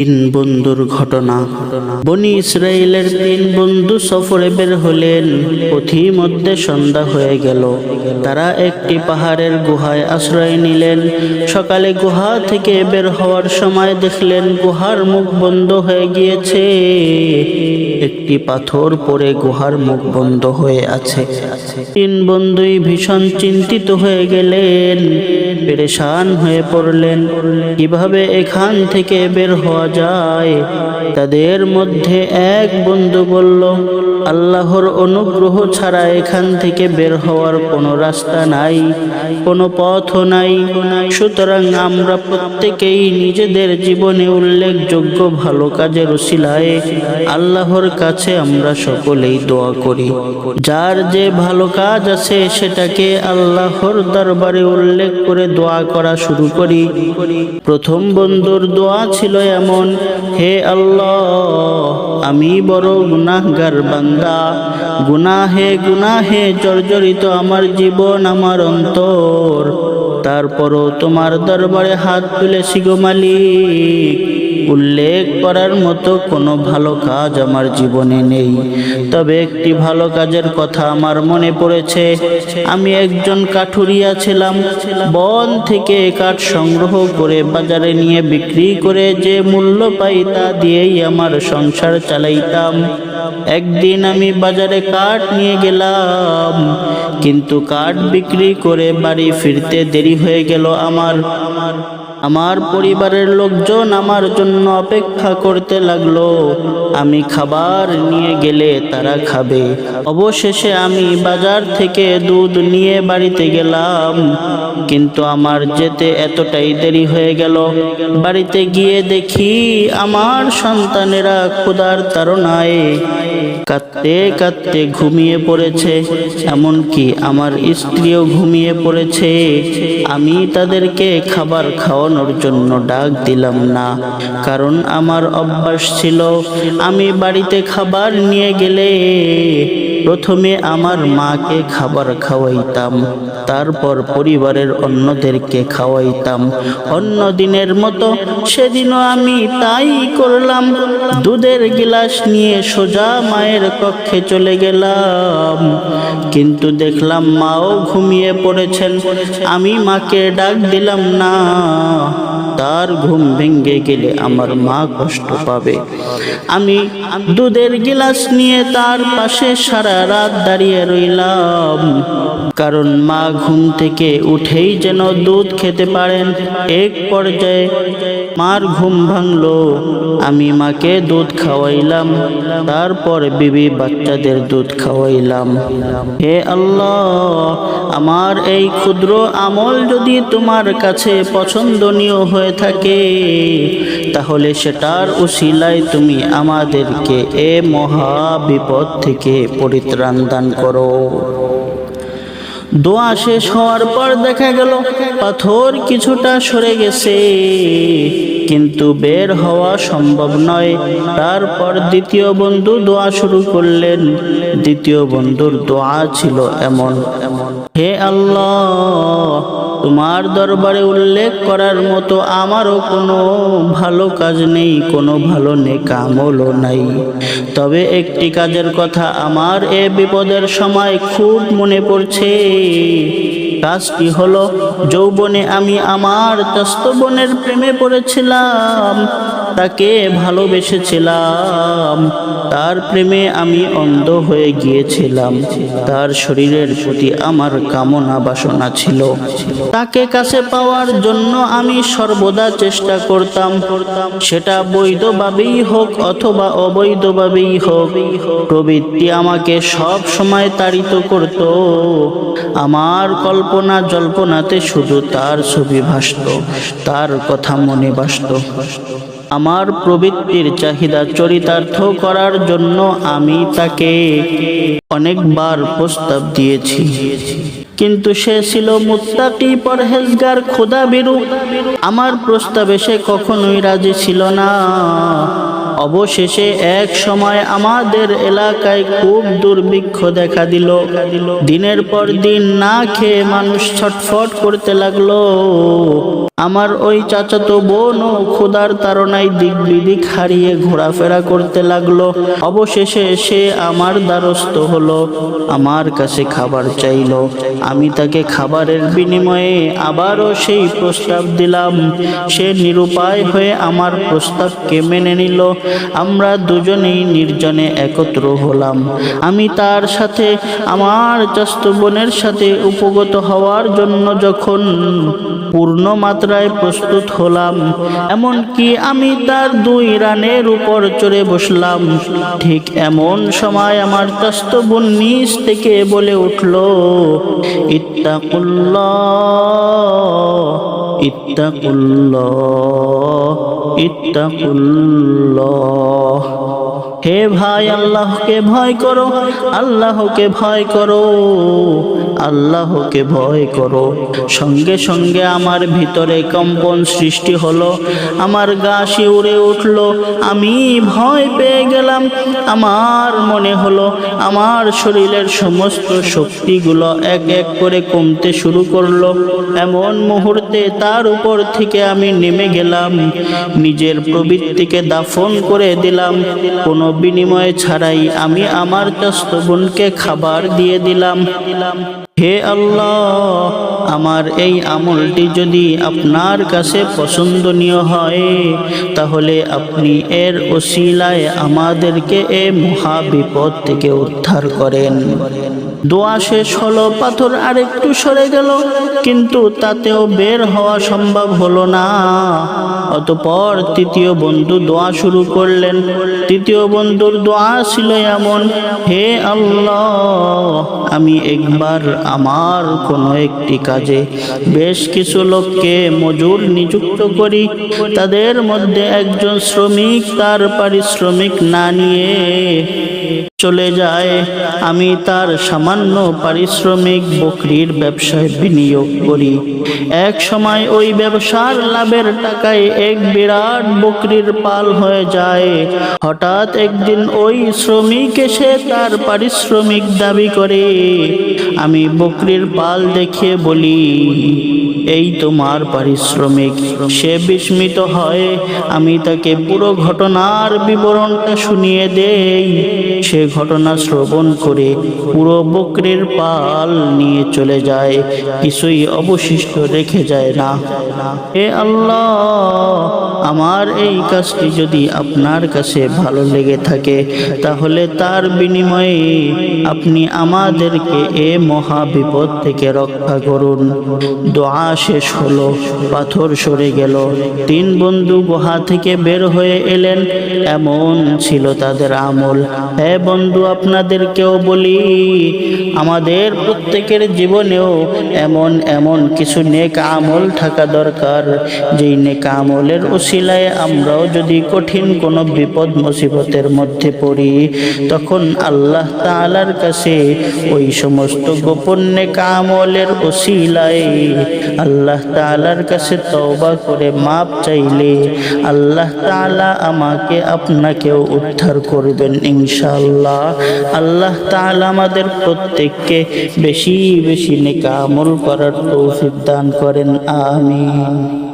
তিন বন্ধুর ঘটনা। বনি ইসরায়েলের তিন বন্ধু সফরে বের হলেন। পথি মধ্যে সন্ধ্যা হয়ে গেল। তারা একটি পাহাড়ের গুহায় আশ্রয় নিলেন। সকালে গুহা থেকে বের হওয়ার সময় দেখলেন গুহার মুখ বন্ধ হয়ে গিয়েছে। একটি পাথর পড়ে গুহার মুখ বন্ধ হয়ে আছে। তিন বন্ধুই ভীষণ চিন্তিত হয়ে গেলেন। পেরেশান হয়ে পড়লেন। কীভাবে এখান থেকে বের হওয়া যায়। তাদের মধ্যে এক বন্ধু বলল, আল্লাহর অনুগ্রহ ছাড়া এখান থেকে বের হওয়ার কোনো রাস্তা নাই, কোনো পথও নাই। সুতরাং আমরা প্রত্যেকেই নিজেদের জীবনে উল্লেখযোগ্য ভালো কাজের উসিলায় আল্লাহর কাছে আমরা সকলেই দোয়া করি। যার যে ভালো কাজ আছে সেটাকে আল্লাহর দরবারে উল্লেখ করে দোয়া করা শুরু করি। প্রথম বন্ধুর দোয়া ছিল এমন হে আল্লাহ, আমি বড় গুনাহগার বান্দা। গুনাহে গুনাহে জর্জরিত আমার জীবন, আমার অন্তর। তারপরও তোমার দরবারে হাত তুলেছি গো মালিক। উল্লেখ করার মতো কোনো ভালো কাজ আমার জীবনে নেই। তবে একটি ভালো কাজের কথা আমার মনে পড়েছে। আমি একজন কাঠুরিয়া ছিলাম। বন থেকে কাঠ সংগ্রহ করে বাজারে নিয়ে বিক্রি করে যে মূল্য পাই তা দিয়েই আমার সংসার চালাইতাম। একদিন আমি বাজারে কাঠ নিয়ে গেলাম, কিন্তু কাঠ বিক্রি করে বাড়ি ফিরতে দেরি হয়ে গেল আমার। আমার পরিবারের লোকজন আমার জন্য অপেক্ষা করতে লাগল। আমি খাবার নিয়ে গেলে তারা খাবে। অবশেষে আমি বাজার থেকে দুধ নিয়ে বাড়িতে গেলাম। কিন্তু আমার যেতে এতটাই দেরি হয়ে গেল। বাড়িতে গিয়ে দেখি আমার সন্তানেরা ক্ষুধার তাড়নায় কাঁদতে কাঁদতে ঘুমিয়ে পড়েছে, এমনকি আমার স্ত্রীও ঘুমিয়ে পড়েছে। আমি তাদেরকে খাবার খাওয়ানোর জন্য ডাক দিলাম না, কারণ আমার অভ্যাস ছিল, আমি বাড়িতে খাবার নিয়ে গেলে প্রথমে আমার মাকে খাবার খাওয়াইতাম, তারপর পরিবারের অন্যদেরকে খাওয়াইতাম। অন্য দিনের মতো সেদিনও আমি তাই করলাম, দুধের গিলাস নিয়ে সোজা মায়ের কক্ষে চলে গেলাম। কিন্তু দেখলাম মাও ঘুমিয়ে পড়েছেন। আমি মাকে ডাক দিলাম না তার ঘুম ভেঙে গেলে আমার মা কষ্ট পাবে। আমি দুধের গিলাস নিয়ে তার পাশে সারা রাত দাঁড়িয়ে রইলাম। কারণ মা ঘুম থেকে উঠেই যেন দুধ খেতে পারেন। এক পর্যায়ে মার ঘুম ভাঙলো। আমি মাকে দুধ খাওয়াইলাম। তারপর বিবি বাচ্চাদের দুধ খাওয়াইলাম। হে আল্লাহ, আমার এই ক্ষুদ্র আমল যদি তোমার কাছে পছন্দনীয় হয়ে থাকে, তাহলে সেটার উশিলায় তুমি আমাদেরকে এ মহা বিপদ থেকে পরিত্রাণ দান করো। দোয়া শেষ হওয়ার পর দেখা গেল পাথর কিছুটা সরে গেছে। কিন্তু বের হওয়া সম্ভব নয়। তারপর দ্বিতীয় বন্ধু দোয়া শুরু করলেন। দ্বিতীয় বন্ধুর দোয়া ছিল এমন, হে আল্লাহ, তোমার দরবারে উল্লেখ করার মতো আমারও কোনো ভালো কাজ নেই, কোনো ভালো নেকামলও নাই। তবে একটি কাজের কথা আমার এ বিপদের সময় খুব মনে পড়ছে। কাজটি হলো, যৌবনে আমি আমার বোনের প্রেমে পড়েছিলাম। ইসলাম তাকে ভালোবেসেছিলাম। তার প্রেমে আমি অন্ধ হয়ে গিয়েছিলাম। তার শরীরের প্রতি আমার কামনা বাসনা ছিল। তাকে কাছে পাওয়ার জন্য আমি সর্বদা চেষ্টা করতাম। সেটা বৈধভাবেই হোক অথবা অবৈধভাবেই হোক, প্রবৃত্তি আমাকে সব সময় তাড়িত করত। আমার কল্পনা জল্পনাতে শুধু তার ছবি ভাসত, তার কথা মনে বাসত। আমার প্রবৃত্তির চাহিদা চরিতার্থ করার জন্য আমি তাকে অনেকবার প্রস্তাব দিয়েছি। কিন্তু সে ছিল মুত্তাকি পরহেজগার খোদা বিরু আমার প্রস্তাবে সে কখনোই রাজি ছিল না। অবশেষে এক সময় আমাদের এলাকায় খুব দুর্ভিক্ষ দেখা দিল। দিনের পর দিন না খেয়ে মানুষ ছটফট করতে লাগল। আমার ওই চাচাতো বোনও ক্ষুধার তাড়নায় দিক বিদিক হারিয়ে ঘোরাফেরা করতে লাগল। অবশেষে সে আমার দ্বারস্থ হলো, আমার কাছে খাবার চাইলো। আমি তাকে খাবারের বিনিময়ে আবারও সেই প্রস্তাব দিলাম। সে নিরুপায় হয়ে আমার প্রস্তাবকে মেনে নিল। আমরা দুজনেই নির্জনে একত্র হলাম। আমি তার সাথে, আমার চাস্ত বোনের সাথে উপগত হওয়ার জন্য যখন পূর্ণ মাত্রায় প্রস্তুত হলাম, এমনকি আমি তার দুই রানের উপর চড়ে বসলাম, ঠিক এমন সময় আমার চাস্ত বোন নিচ থেকে বলে উঠল, ইত্তাকুল্লাহ। ইত্তাকুল্লাহ ইত্তাকুল্লাহ। হে ভাই, আল্লাহকে ভয় করো, আল্লাহকে ভয় করো, আল্লাহকে ভয় করো। সঙ্গে সঙ্গে আমার ভিতরে কম্পন সৃষ্টি হলো, আমার গা শিউরে উঠল, আমি ভয় পেয়ে গেলাম। আমার মনে হলো, আমার শরীরের সমস্ত শক্তিগুলো এক এক করে কমতে শুরু করল। এমন মুহূর্তে তার উপর থেকে আমি নেমে গেলাম। নিজের প্রবৃত্তিকে দাফন করে দিলাম। কোনো বিনিময় ছাড়াই আমি আমার চাস্ত বোনকে খাবার দিয়ে দিলাম। হে আল্লাহ! আমার এই আমলটি যদি আপনার কাছে পছন্দনীয় হয়, তাহলে আপনি এর ওসিলায় আমাদেরকে এ মহা বিপদ থেকে উদ্ধার করেন। দোয়া শেষ হলো, পাথর আরেকটু সরে গেল, কিন্তু তাতেও বের হওয়া সম্ভব হলো না। অতপর তৃতীয় বন্ধু দোয়া শুরু করলেন। তৃতীয় বন্ধুর দোয়া ছিল এমন, হে আল্লাহ! আমি একবার আমার কোনো একটি কাজে বেশ কিছু লোককে মজুর নিযুক্ত করি, তাদের মধ্যে একজন শ্রমিক তার পারিশ্রমিক না নিয়ে চলে যায়। আমি তার সামান্য পারিশ্রমিক বকরির ব্যবসায় বিনিয়োগ করি। এক সময় ওই ব্যবসার লাভের টাকায় এক বিরাট বকরির পাল হয়ে যায়। হঠাৎ একদিন ওই শ্রমিক এসে তার পারিশ্রমিক দাবি করে। আমি বকরির পাল দেখিয়ে বলি, এই তোমার পারিশ্রমিক। সে বিস্মিত হয়। আমি তাকে পুরো ঘটনার বিবরণটা শুনিয়ে দেই। সে ঘটনা শ্রবণ করে পুরো বকরির পাল নিয়ে চলে যায়, কিছুই অবশিষ্ট রেখে যায় না। হে আল্লাহ, আমার এই কাজটি যদি আপনার কাছে ভালো লেগে থাকে, তাহলে তার বিনিময়ে আপনি আমাদেরকে এ মহা বিপদ থেকে রক্ষা করুন। দোয়া শেষ হলো, পাথর সরে গেল। তিন বন্ধু গুহা থেকে বের হয়ে এলেন, এমন ছিল তাদের আমল। হ্যাঁ বন্ধু আপনাদেরকেও বলি, আমাদের প্রত্যেকের জীবনেও এমন এমন কিছু নেক আমল থাকা দরকার। যেই নেক আমলের ওসিলায় আমরাও যদি কঠিন কোনো বিপদ মুসিবতের মধ্যে পড়ি, তখন আল্লাহ তাআলার কাছে ওই সমস্ত গোপন নেক আমলের ওসিলায় আল্লাহ তাআলার কাছে তওবা করে মাপ চাইলে আল্লাহ তাআলা আমাকে আপনাকেও উদ্ধার করবেন ইনশাআল্লাহ। আল্লাহ আল্লাহ তাহলে আমাদের প্রত্যেককে বেশি বেশি নিকামল করার তৌফিক দান করেন আমিন।